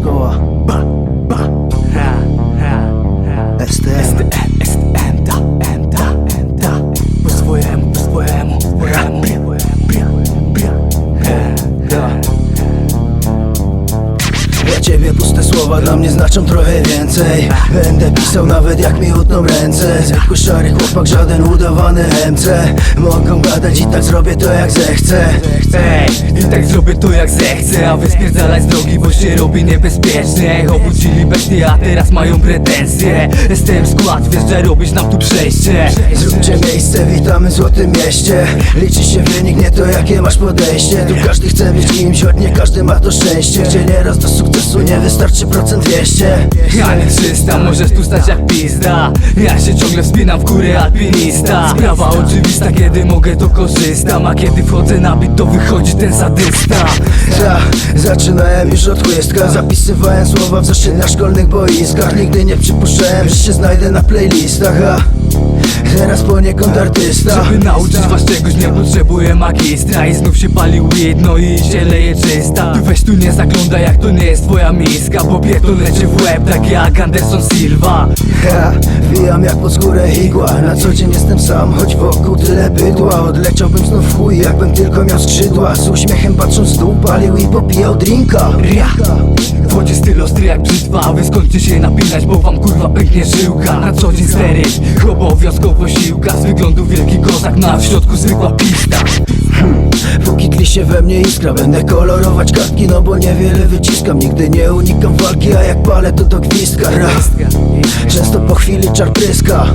score. Bah. Słowa dla mnie znaczą trochę więcej. Będę pisał nawet jak mi utną ręce. Zwykły szary chłopak, żaden udawany MC Mogą gadać i tak zrobię to jak zechcę. Ej, i tak zrobię to jak zechcę A wy spierdalać z drogi, bo się robi niebezpiecznie. Obudzili bestie, a teraz mają pretensje. Jestem skład, wjeżdżaj robić nam tu przejście. Zróbcie miejsce, witamy w Złotym Mieście. Liczy się wynik, nie to jakie masz podejście. Tu każdy chce być kimś, choć nie każdy ma to szczęście. Gdzie nieraz do sukcesu nie wystarczy procent 200 Ja nie 300, możesz tu stać jak pizda. Ja się ciągle wspinam w górę alpinista. Sprawa oczywista, kiedy mogę to korzystam. A kiedy wchodzę na bit, to wychodzi ten sadysta. Ja zaczynałem już od chłystka Zapisywałem słowa w zeszytach szkolnych boiskach. Nigdy nie przypuszczałem, że się znajdę na playlistach. A teraz poniekąd artysta. Żeby nauczyć was czegoś nie potrzebuję magistra I znów się pali weed, no i się leje czysta. Ty weź tu nie zaglądaj jak to nie jest twoja miska. Bo pierdolę cię w łeb tak jak Anderson Silva. Ja wbijam jak pod skórę igła. Na co dzień jestem sam, choć wokół tyle bydła. Odleciałbym znów w chuj, jakbym tylko miał skrzydła. Z uśmiechem patrząc w dół, palił i popijał drinka. Ria W wodzie styl ostry jak brzytwa A wy skończcie się napinać, bo wam kurwa pęknie żyłka. Na co dzień steryć, obowiązkowo siłka. Z wyglądu wielki kozak, no a w środku zwykła pista Póki tli się we mnie iskra Będę kolorować kartki, no bo niewiele wyciskam. Nigdy nie unikam walki, a jak palę to do gwizdka. Często po chwili czar pryska